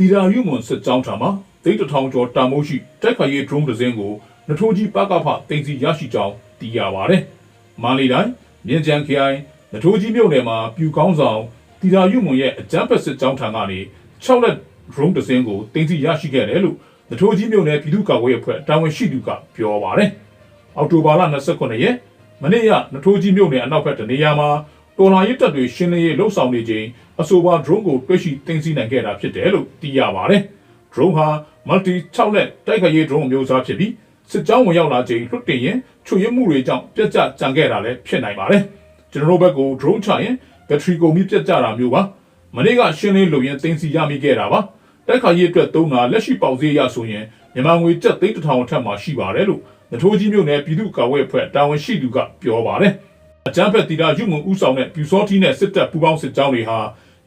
တီရာယူမွန်စစ်ကြောင်းထံမှတိတ်တထောင်ကျော်တာမိုးရှိတိုက်ခိုက်ရေး drone တစ်စင်းကိုနထိုးကြီးပကဖတင်စီရရှိကြောင်းသိရပါတယ်။မန္တလေးတိုင်းမြင်းကြံခရိုင်နထိုးကြီးမြို့နယ်မှာပြူကောင်းဆောင်တီရာယူမွန်ရဲ့အကြမ်းဖက်စစ်ကြောင်းထံကနေ6လက် drone တစ်စင်းကိုတင်စီရရှိခဲ့တယ်လို့နထိုးကြီးမြို့နယ်ပြည်သူ့ကာကွယ်ရေးအဖွဲ့တာဝန်ရှိသူကပြောပါတယ်။အောက်တိုဘာလ29ရက်မနေ့ကနထိုးကြီးမြို့နယ်အနောက်ဘက်တနေရာမှာ တော်လာရစ်တပ်တွေရှင်းလင်းရေးလှုပ်ဆောင်နေချိန်အဆိုပါ drone ကိုတွေ့ရှိတင်စီနိုင်ခဲ့တာဖြစ်တယ်လို့သိရပါတယ်။ drone ဟာ multi 6လက်တိုက်ခိုက်ရေး drone အမျိုးအစားဖြစ်ပြီးစစ်ကြောင်းဝင်ရောက်လာချိန်လွတ်တင်ရင်ချွေရမှုတွေကြောင့်ပြက်ကျကြံခဲ့တာလည်းဖြစ်နိုင်ပါတယ်။ကျွန်တော်တို့ဘက်ကို drone ချရင်ဘက်ထရီကုန်ပြီးပြက်ကျတာမျိုးပါ။မနေ့ကရှင်းလင်းလို့ရင်တင်စီရမိခဲ့တာပါ။တိုက်ခိုက်ရေးအတွက်သုံးတာလက်ရှိပေါက်ဈေးရဆိုရင်မြန်မာငွေကျပ်သိန်းတစ်ထောင်အထက်မှာရှိပါတယ်လို့နထိုးကြီးမြို့နယ်ပြည်သူ့ကာကွယ်အဖွဲ့တာဝန်ရှိသူကပြောပါတယ်။ အကြမ်းဖက်တီတာယူမုံဦးဆောင်တဲ့ပြူစောတီနဲ့စစ်တပ်ပူးပေါင်းစစ်ကြောင်းတွေဟာ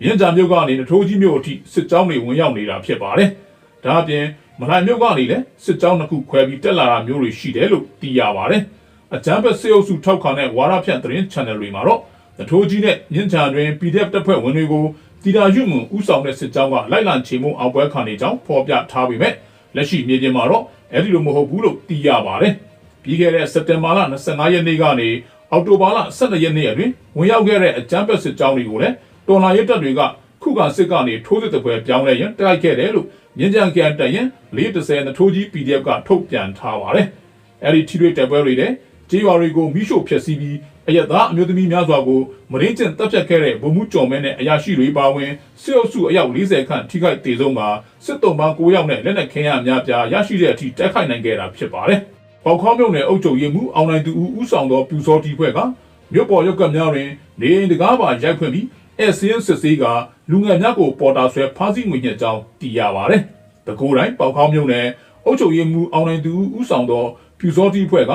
ရင်းကြံမြို့ကနေနထိုးကြီးမြို့အထိစစ်ကြောင်းတွေဝင်ရောက်နေတာဖြစ်ပါတယ်။ဒါအပြင်မလှိုင်မြို့ကနေလည်းစစ်ကြောင်းတစ်ခုခွဲပြီးတက်လာတာမျိုးတွေရှိတယ်လို့သိရပါတယ်။အကြမ်းဖက်စေအုပ်စုထောက်ခံတဲ့ဝါရဖြန့်သတင်း channel တွေမှာတော့နထိုးကြီးနဲ့ရင်းကြံတွင် PDF တပ်ဖွဲ့ဝင်တွေကိုတီတာယူမုံဦးဆောင်တဲ့စစ်ကြောင်းကလိုက်လံချေမှုအောင်ပွဲခံနေကြောင်းဖော်ပြထားပေမဲ့လက်ရှိမြေပြင်မှာတော့အဲ့ဒီလိုမဟုတ်ဘူးလို့သိရပါတယ်။ပြီးခဲ့တဲ့စက်တင်ဘာလ25ရက်နေ့ကနေ အောက်တိုဘာလ12ရက်နေ့အတွင်းဝင်ရောက်ခဲ့တဲ့အကြမ်းဖက်စစ်ကြောင်းတွေကိုလည်းတော်လာရဲတပ်တွေကခုခံစစ်ကနေထိုးစစ်တပွဲပြောင်းလဲရန်တိုက်ခဲ့တယ်လို့မြင်းကြံကန်တရင်430နထိုးကြီး PDF ကထုတ်ပြန်ထားပါတယ်။အဲဒီထိတွေ့တပ်ပွဲတွေတဲ့ကြေးရွာတွေကိုမိရှို့ဖျက်ဆီးပြီးအယက်သားအမျိုးသမီးများစွာကိုမရင်းကျင်တပ်ဖြတ်ခဲ့တဲ့ဗိုလ်မှူးကျော်မဲနဲ့အရာရှိတွေပါဝင်စစ်အုပ်စုအယောက်40ခန့်ထိခိုက်ဒေဆုံးမှာစစ်တုံးပေါင်း9ယောက်နဲ့လက်နက်ခဲယမ်းအများပြားရရှိတဲ့အထိတိုက်ခိုက်နိုင်ခဲ့တာဖြစ်ပါတယ်။ ပေါခေါင်းမြုံနယ်အုပ်ချုပ်ရေးမှူးအောင်နိုင်သူဦးဦးဆောင်သောပြူစောတီဖွဲ့ကမြို့ပေါ်ရုပ်ကများတွင်နေအိမ်တကားပါရိုက်ဖွင့်ပြီးအဲစင်းစစ်စေးကလူငယ်များကိုပေါ်တာဆွဲဖားဆီးငွေညက်ကြောင်းသိရပါတယ်။တကူတိုင်းပေါခေါင်းမြုံနယ်အုပ်ချုပ်ရေးမှူးအောင်နိုင်သူဦးဦးဆောင်သောပြူစောတီဖွဲ့က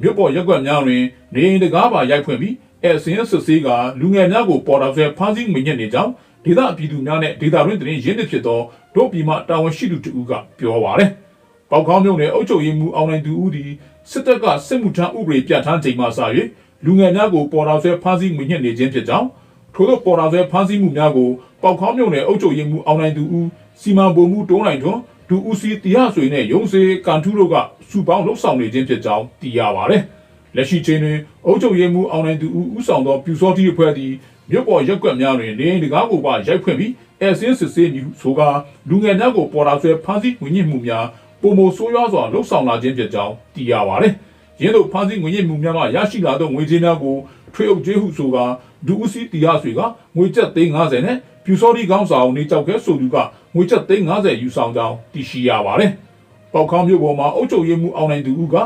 မြို့ပေါ်ရက်ွက်များတွင်နေအိမ်တကားပါရိုက်ဖွင့်ပြီးအဲစင်းစစ်စေးကလူငယ်များကိုပေါ်တာဆွဲဖမ်းဆီးငွေညက်နေကြောင်းဒေသပြည်သူများနဲ့ဒေသတွင်းတရင်ရင်းနှီးဖြစ်သောတို့ပြည်မှတာဝန်ရှိသူတူကပြောပါရယ်။ ပေါကောင်းမြို့နယ်အုပ်ချုပ်ရေးမှူးအောင်နိုင်သူဦးသည်စစ်တပ်ကစစ်မှုထမ်းဥပဒေပြဋ္ဌာန်းချိန်မှစ၍လူငယ်များကိုပေါ်တာဆွဲဖမ်းဆီးငွေညက်နေခြင်းဖြစ်ကြောင်းထို့သောပေါ်တာဆွဲဖမ်းဆီးမှုများကိုပေါကောင်းမြို့နယ်အုပ်ချုပ်ရေးမှူးအောင်နိုင်သူဦးစီမံပုံမှုတုံးနိုင်ထွန်းဒူဦးစီတရားဆွေနဲ့ရုံးစေကန်ထူးတို့ကစုပေါင်းလှုပ်ဆောင်နေခြင်းဖြစ်ကြောင်းသိရပါရယ်။လက်ရှိချိန်တွင်အုပ်ချုပ်ရေးမှူးအောင်နိုင်သူဦးဦးဆောင်သောပြူစောတိအဖွဲ့သည်မြို့ပေါ်ရက်ွက်များတွင်နေအိမ်တကားကိုပါရိုက်ဖွင့်ပြီးအဲဆင်းစစ်ဆေးမည်ဆိုကာလူငယ်များကိုပေါ်တာဆွဲဖမ်းဆီးဝင်ညစ်မှုများ ပုံမဆိုးရွားစွာလှုပ်ဆောင်လာခြင်းဖြစ်ကြောင်းသိရပါသည်။ရင်းတို့ဖမ်းဆီးဝင်ညစ်မှုများမှရရှိလာသောငွေကြေးများကိုထွေအုပ်ကျေးဟုဆိုကာဒူဦးစီတရားဆွေကငွေကျပ်350နဲ့ပြူစောတိကောင်းဆောင်နေကြောက်ကဲဆိုသူကငွေကျပ်350ယူဆောင်ကြောင်းသိရှိရပါတယ်။ပေါက်ခေါင်းမြို့ပေါ်မှာအုပ်ချုပ်ရေးမှူးအောင်နိုင်သူဦးက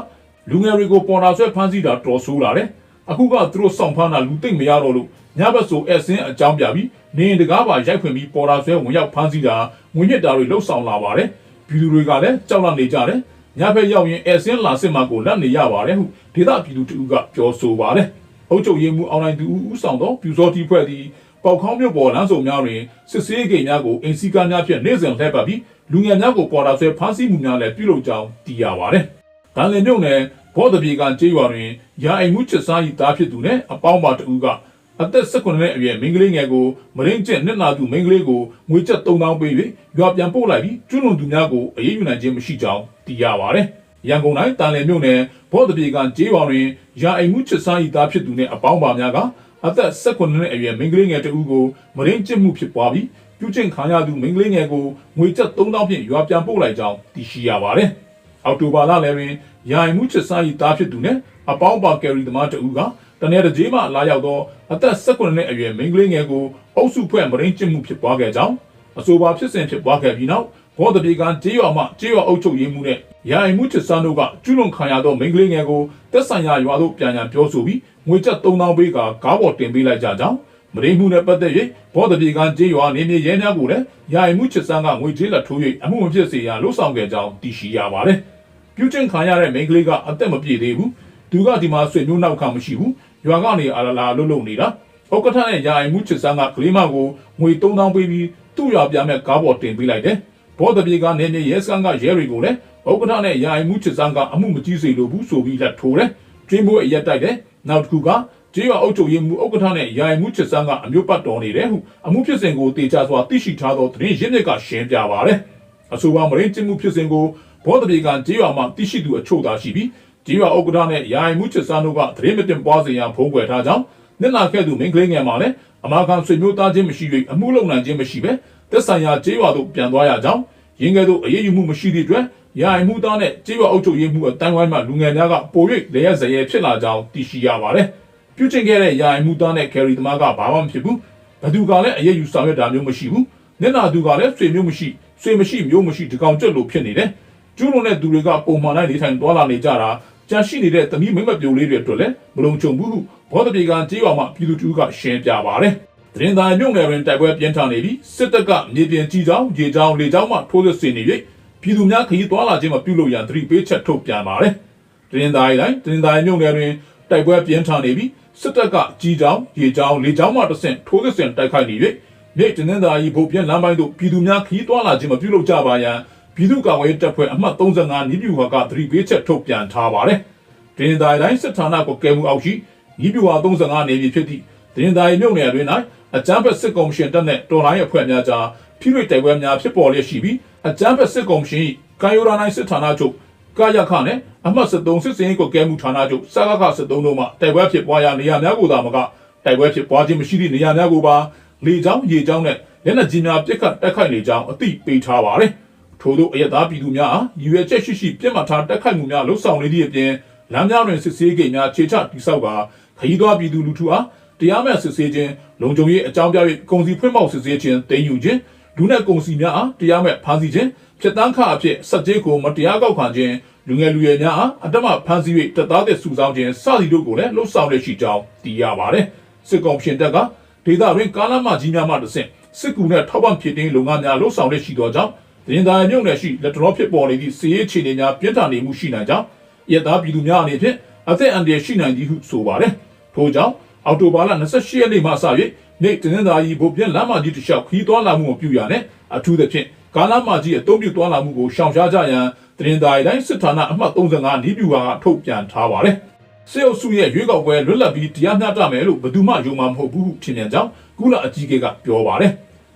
လူငယ်တွေကိုပေါ်တာဆွဲဖမ်းဆီးတာတော်ဆိုးလာတယ်။အခုကသူတို့စောင့်ဖမ်းတာလူသိမ့်မရတော့လို့ညဘက်ဆိုအဆင်းအကြောင်းပြပြီးနေရင်တကားပါရိုက်ဖွင့်ပြီးပေါ်တာဆွဲဝင်ရောက်ဖမ်းဆီးတာငွေညစ်တာတွေလှုပ်ဆောင်လာပါတယ်။ ပြည်သူတွေကလည်းကြောက်လန့်နေကြတယ်။ညဘက်ရောက်ရင်အဆင်းလာစစ်မှကိုလက်နေရပါတယ်ဟုဒေသပြည်သူတူကပြောဆိုပါတယ်။အုပ်ချုပ်ရေးမှူးအောင်နိုင်သူဦးဆောင်သောပြူစောတိဖွဲ့သည်ပေါက်ခေါင်းမြို့ပေါ်လမ်းစုံများတွင်စစ်ဆေးဂိတ်များကိုအင်စီကားများဖြင့်နေ့စဉ်လှည့်ပတ်ပြီးလူငယ်များကိုပေါ်တာဆွဲဖမ်းဆီးမှုများလည်းပြုလုပ်ကြောင်းသိရပါတယ်။တန်လင်မြို့နယ်ဘောဒပြေကကျေးရွာတွင်ရာအိမ်မှုချစ်စား၏သားဖြစ်သူနဲ့အပေါင်းပါတူက အသက်18နှစ်အရွယ်မိန်းကလေးငယ်ကိုမရင်းကျက်နှစ်နာသူမိန်းကလေးကိုငွေကျပ်3000ပေး၍ရွာပြန်ပို့လိုက်ပြီးကျွလွန်သူများကိုအေးအေးယူနိုင်ခြင်းမရှိကြောင်းသိရပါတယ်။ရန်ကုန်တိုင်းတန်လည်မြို့နယ်ဘော့တပြေကကျေးရွာတွင်ရာအိမ်မှုချစ်စား၏သားဖြစ်သူနှင့်အပေါင်းပါများကအသက်18နှစ်အရွယ်မိန်းကလေးငယ်တဦးကိုမရင်းကျက်မှုဖြစ်ပွားပြီးပြုကျင့်ခံရသူမိန်းကလေးငယ်ကိုငွေကျပ်3000ဖြင့်ရွာပြန်ပို့လိုက်ကြောင်းသိရှိရပါတယ်။အောက်တိုဘာလလယ်တွင်ရာအိမ်မှုချစ်စား၏သားဖြစ်သူနှင့်အပေါင်းပါကယ်ရီသမားတဦးက တနေ့တကြေးမှလာရောက်သောအသက်18နှစ်အရွယ်မိန်းကလေးငယ်ကိုအုပ်စုဖွဲ့မရင်းကျစ်မှုဖြစ်ပွားခဲ့ကြောင်းအဆိုပါဖြစ်စဉ်ဖြစ်ပွားခဲ့ပြီးနောက်ဘောဒပြေကန်ကျေးရွာမှကျေးရွာအုပ်ချုပ်ရေးမှူးနဲ့ရာအိမ်မှုချစ်စန်းတို့ကကျူးလွန်ခံရသောမိန်းကလေးငယ်ကိုတက်ဆိုင်ရာရွာသို့ပြန်ရန်ပြောဆိုပြီးငွေကျပ်3000ပေးကကားပေါ်တင်ပေးလိုက်ကြကြောင်းမရင်းမှုနဲ့ပတ်သက်၍ဘောဒပြေကန်ကျေးရွာနေမြေရဲများကိုလည်းရာအိမ်မှုချစ်စန်းကငွေကြေးလက်ထိုး၍အမှုမဖြစ်စေရန်လှုံ့ဆော်ခဲ့ကြောင်းသိရှိရပါတယ်။ပြုကျင့်ခံရတဲ့မိန်းကလေးကအသက်မပြည့်သေးဘူး။ သူကဒီမှာဆွေမျိုးနောက်ခံမရှိဘူး။ရွာကနေအာလာလာလှုပ်လှုပ်နေတာ။ဥက္ကဋ္ဌနဲ့ရာအိမ်မှုချစ်စန်းကကလေးမကိုငွေ3000ပေးပြီးသူ့ရွာပြမဲ့ကားပေါ်တင်ပေးလိုက်တယ်။ဘောဒပြေကနေမြေရဲစကန်ကရဲတွေကိုလည်းဥက္ကဋ္ဌနဲ့ရာအိမ်မှုချစ်စန်းကအမှုမကြီးစေလိုဘူးဆိုပြီးလက်ထိုးတယ်။ကျွင်းဘိုးအရက်တိုက်တယ်။နောက်တစ်ခုကကျေးရွာအုပ်ချုပ်ရေးမှူးဥက္ကဋ္ဌနဲ့ယာယီမှူးချစ်စန်းကအမျိုးပတ်တော်နေတယ်ဟုအမှုဖြစ်စဉ်ကိုတေချာစွာသိရှိထားသောသတင်းရင်းမြစ်ကရှင်းပြပါရတယ်။အဆိုပါမရင်းကျင်းမှုဖြစ်စဉ်ကိုဘောတပြေကကျေးရွာမှာသိရှိသူအချို့သာရှိပြီး ကျေးရွာဥက္ကဋ္ဌနဲ့ယာယီမှူးချစ်စန်းတို့ကသတင်းမတင်ပွားစေရန်ဖုံးကွယ်ထားကြောင်းနှစ်နာခဲ့သူမင်းကလေးငယ်မှာလည်းအမာခံဆွေမျိုးသားချင်းမရှိ၍အမှုလုံနိုင်ခြင်းမရှိပဲသက်ဆိုင်ရာကျေးရွာသို့ပြန်သွားရကြောင်းရင်းကဲ့သို့အရေးယူမှုမရှိသည့်အတွက်ယာယီမှုသားနဲ့ကျေးရွာအုပ်ချုပ်ရေးမှုအတိုင်းဝိုင်းမှလူငယ်များကပို၍လေရဇရဲဖြစ်လာကြောင်းသိရှိရပါတယ်။ပြုကျင့်ခဲ့တဲ့ယာယီမှုသားနဲ့ကယ်ရီသမားကဘာမှမဖြစ်ဘူး။ဘသူကလည်းအရေးယူဆောင်ရွက်တာမျိုးမရှိဘူး။မျက်နာသူကလည်းဆွေမျိုးမရှိဆွေမရှိမျိုးမရှိဒီကောင်ကျွတ်လို့ဖြစ်နေတယ်။ကျူးလွန်တဲ့သူတွေကပုံမှန်တိုင်းနေထိုင်သွားလာနေကြတာ ကြာရှိနေတဲ့သမီးမိမ့်မပြိုလေးတွေအတွက်လည်းမလုံခြုံဘူးဟုဘောဓပြေကကျေးရွာမှာပြည်သူတူကရှင်းပြပါတယ်။သတင်းသားမြုံနယ်တွင်တိုက်ပွဲပြင်းထန်နေပြီးစစ်တပ်ကမြေပြင်ကြီးချောင်းရေချောင်းလေချောင်းမှထိုးစစ်ဆင်နေ၍ပြည်သူများခရီးသွားလာခြင်းမပြုလုပ်ရန်သတိပေးချက်ထုတ်ပြန်ပါတယ်။သတင်းသားတိုင်းသတင်းသားမြုံနယ်တွင်တိုက်ပွဲပြင်းထန်နေပြီးစစ်တပ်ကကြီးချောင်းရေချောင်းလေချောင်းမှတဆင့်ထိုးစစ်ဆင်တိုက်ခိုက်နေ၍မြေတင်းသားကြီးဗိုလ်ပြင်းလမ်းပိုင်းသို့ပြည်သူများခရီးသွားလာခြင်းမပြုလုပ်ကြပါရန် ပြည်သူ့ကာကွယ်ရေးတပ်ဖွဲ့အမှတ်35နီးပြူဟာကသတိပေးချက်ထုတ်ပြန်ထားပါတယ်။တင်းသားတိုင်းစစ်ဌာနကိုကဲမှုအောက်ရှိနီးပြူဟာ35နေပြီဖြစ်သည့်တင်းသားမြုံနယ်တွင်၌အကြမ်းဖက်စစ်ကောင်ရှင်တပ်နှင့်တော်လိုင်းအဖွဲ့များကြားဖိရိတိုက်ပွဲများဖြစ်ပေါ်လျက်ရှိပြီးအကြမ်းဖက်စစ်ကောင်ရှင်၏ကာယိုရာနိုင်စစ်ဌာနချုပ်ကာယခနဲ့အမှတ်73စစ်စင်ကိုကဲမှုဌာနချုပ်စကားခ73တို့မှတိုက်ပွဲဖြစ်ပွားရာနေရာများကိုသာမကတိုက်ပွဲဖြစ်ပွားခြင်းမရှိသည့်နေရာများကိုပါလေကြောင်းရေကြောင်းနဲ့လက်နက်ကြီးများပစ်ခတ်တိုက်ခိုက်နေကြောင်းအသိပေးထားပါတယ်။ ထို့သောအယက်သားပြည်သူများအားရည်ရွယ်ချက်ရှိရှိပြစ်မှတ်ထားတိုက်ခိုက်မှုများလှုပ်ဆောင်နေသည့်အပြင်လမ်းများတွင်စစ်ဆေးကိန်းများခြေချတိဆောက်ကခရီးသွားပြည်သူလူထုအားတရားမဲ့စစ်ဆေးခြင်းလုံခြုံရေးအကြောင်းပြ၍ကုန်စည်ဖွင့်ပေါက်စစ်ဆေးခြင်းတင်ယူခြင်းလူနဲ့ကုန်စည်များအားတရားမဲ့ဖမ်းဆီးခြင်းဖြစ်တန်းခအဖြစ်စက်ကြေးကိုမတရားကောက်ခံခြင်းလူငယ်လူရွယ်များအားအတ္တမဖမ်းဆီး၍တပ်သားတဲ့စုဆောင်းခြင်းစသည်တို့ကိုလည်းလှုပ်ဆောင်ရရှိကြောင်းသိရပါတယ်စစ်ကောင်ရှင်တပ်ကဒေသတွင်ကာလမကြီးများမှတဆင့်စစ်ကူနဲ့ထောက်ပံ့ဖြစ်တဲ့လုပ်ငန်းများလှုပ်ဆောင်ရရှိသောကြောင့် တင်ဒါမြုံနယ်ရှိလက်တော်ဖြစ်ပေါ်နေသည့်စီးရေးခြေနေများပြင်းထန်နေမှုရှိနိုင်ကြောင်းရသားပြည်သူများအနေဖြင့်အသက်အန္တရာယ်ရှိနိုင်သည်ဟုဆိုပါတယ်ထို့ကြောင့်အော်တိုဘာလ28ရက်နေ့မှစ၍နေ့တင်းသာကြီးဗိုလ်ပြလမ်းမကြီးတစ်လျှောက်ခီးသွားလာမှုကိုပြုရနဲ့အထူးသဖြင့်ကာလမကြီးအုံပြုသွားလာမှုကိုရှောင်ရှားကြရန်တင်းသာရီတိုင်းစစ်ဌာနအမှတ်35နီးပြူဟာထုတ်ပြန်ထားပါတယ်စစ်အုပ်စုရဲ့ရွေးကောက်ပွဲလွတ်လပ်ပြီးတရားမျှတမယ်လို့ဘယ်သူမှယုံမှာမဟုတ်ဘူးဟုထင်မြင်ကြောင်းကုလအကြီးအကဲကပြောပါတယ်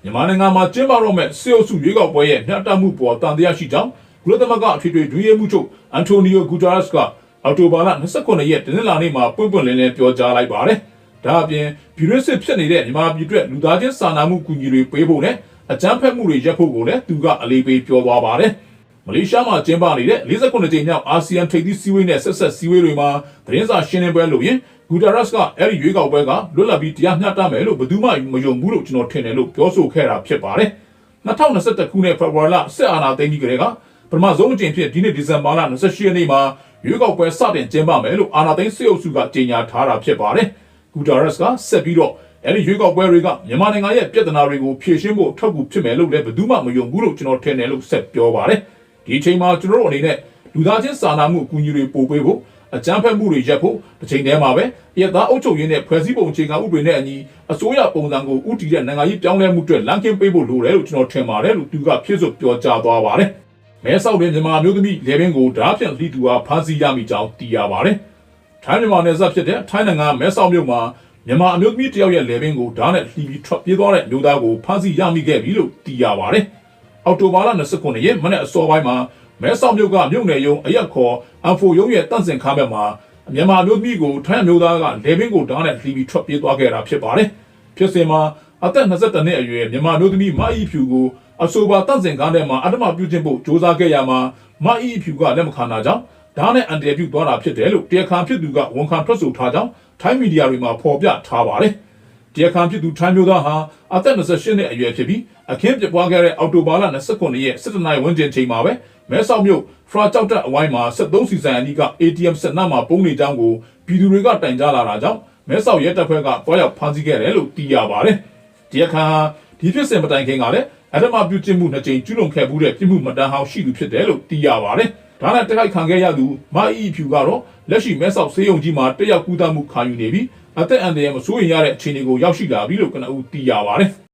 မြန်မာနိုင်ငံမှာကျင်းပတော့မဲ့စစ်အုပ်စုရွေးကောက်ပွဲရဲ့မျှတမှုပေါ်တန်တရားရှိကြောင်းကုလသမဂ္ဂအထွေထွေဒွေးရမှုချုပ်အန်တိုနီယိုဂူတာရက်စ်ကအော်တိုဘာလ29ရက်တနင်္လာနေ့မှာပွင့်ပွင့်လင်းလင်းပြောကြားလိုက်ပါတယ်။ဒါအပြင်ပြည်တွင်းစစ်ဖြစ်နေတဲ့မြန်မာပြည်အတွက်လူသားချင်းစာနာမှုကူညီတွေပေးဖို့နဲ့အကြမ်းဖက်မှုတွေရပ်ဖို့ကိုလည်းသူကအလေးပေးပြောသွားပါတယ်။မလေးရှားမှာကျင်းပနေတဲ့49ကြိမ်မြောက်အာဆီယံထိပ်သီးစည်းဝေးနဲ့ဆက်ဆက်စည်းဝေးတွေမှာသတင်းစာရှင်းလင်းပွဲလုပ်ရင် ဂူတာရက်စ်ကအဲ့ဒီရွေးကောက်ပွဲကလွတ်လပ်ပြီးတရားမျှတမယ်လို့ဘယ်သူမှမယုံဘူးလို့ကျွန်တော်ထင်တယ်လို့ပြောဆိုခဲ့တာဖြစ်ပါတယ်။2021ခုနှစ်ဖေဖော်ဝါရီလစစ်အာဏာသိမ်းပြီးကတည်းကပထမဆုံးအကြိမ်ဖြစ်ဒီနေ့ဒီဇင်ဘာလ28ရက်နေ့မှာရွေးကောက်ပွဲစတင်ကျင်းပမယ်လို့အာဏာသိမ်းစစ်အုပ်စုကကြေညာထားတာဖြစ်ပါတယ်။ဂူတာရက်စ်ကဆက်ပြီးတော့အဲဒီရွေးကောက်ပွဲတွေကမြန်မာနိုင်ငံရဲ့ပြည်ထနာတွေကိုဖြေရှင်းဖို့ထောက်ကူဖြစ်မယ်လို့လည်းဘယ်သူမှမယုံဘူးလို့ကျွန်တော်ထင်တယ်လို့ဆက်ပြောပါတယ်။ဒီအချိန်မှာကျွန်တော်တို့အနေနဲ့လူသားချင်းစာနာမှုအကူအညီတွေပို့ပေးဖို့ အကြမ်းဖက်မှုတွေရပ်ဖို့တစ်ချိန်တည်းမှာပဲရသားအုပ်ချုပ်ရေးနဲ့ဖွဲ့စည်းပုံအခြေခံဥပဒေနဲ့အညီအစိုးရပုံစံကိုဥတီတဲ့နိုင်ငံရေးပြောင်းလဲမှုအတွက်လမ်းကင်းပေးဖို့လိုတယ်လို့ကျွန်တော်ထင်ပါတယ်လို့သူကဖြစ်စွပြောကြားသွားပါတယ်။မဲဆောက်တွင်မြန်မာမျိုးသမီးလေဘင်းကိုဓာတ်ဖြန့်လီတူအားဖမ်းဆီးရမိကြောင်းသိရပါတယ်။ထိုင်းမြန်မာနယ်စပ်ဖြစ်တဲ့ထိုင်းနိုင်ငံမဲဆောက်မြို့မှာမြန်မာအမျိုးသမီးတယောက်ရဲ့လေဘင်းကိုဓာတ်နဲ့လှီပြီးထွက်ပြေးသွားတဲ့မျိုးသားကိုဖမ်းဆီးရမိခဲ့ပြီလို့သိရပါတယ်။အောက်တိုဘာလ29ရက်မနေ့အစောပိုင်းမှာ မဲဆောက်မြို့ကမြို့နယ်ရုံးအရက်ခေါ်အန်ဖိုရုံးရဲ့တန့်စင်ခါဘက်မှာမြန်မာမျိုးသမီးကိုထိုင်းမျိုးသားကလေဘင်းကိုဓာတ်နဲ့လှီပြီးထွက်ပြေးသွားခဲ့တာဖြစ်ပါတယ်။ဖြစ်စဉ်မှာအသက်22နှစ်အရွယ်မြန်မာမျိုးသမီးမအီဖြူကိုအဆိုပါတန့်စင်ကားထဲမှာအတ္တမပြုခြင်းဖို့စ조사ခဲ့ရမှာမအီဖြူကလက်မခံတာကြောင့်ဓာတ်နဲ့အန်တရပြုသွားတာဖြစ်တယ်လို့တရားခံဖြစ်သူကဝန်ခံထွက်ဆိုထားကြောင်းထိုင်းမီဒီယာတွေမှာဖော်ပြထားပါတယ်။တရားခံဖြစ်သူထိုင်းမျိုးသားဟာအသက်28နှစ်အရွယ်ဖြစ်ပြီး အခင်းပြပွားခဲ့တဲ့အောက်တိုဘာလ29ရက်စစ်တနိုင်ဝန်းကျင်ချိန်မှာပဲမဲဆောက်မြို့ဖရာကြောက်တက်အဝိုင်းမှာ73စီဆိုင်အနီးက ATM စက်နပ်မှာပုံနေကြောင်းကိုပြည်သူတွေကတိုင်ကြားလာတာကြောင့်မဲဆောက်ရဲတပ်ဖွဲ့ကတွားရောက်ဖမ်းဆီးခဲ့တယ်လို့သိရပါတယ်။တရားခံဟာဒီဖြစ်စဉ်မတိုင်ခင်ကလည်းအဓမ္မပြုကျင့်မှုနှစ်ကြိမ်ကျူးလွန်ခဲ့မှုတဲ့ပြစ်မှုမတန်းဟောင်းရှိသူဖြစ်တယ်လို့သိရပါတယ်။ဒါနဲ့တိုက်ခိုက်ခံခဲ့ရသူမအီဖြူကတော့လက်ရှိမဲဆောက်ဆေးရုံကြီးမှာတက်ရောက်ကူးသမှုခံယူနေပြီးအသက်အန္တရာယ်မစိုးရိမ်ရတဲ့အခြေအနေကိုရောက်ရှိလာပြီလို့ကနဦးသိရပါတယ်။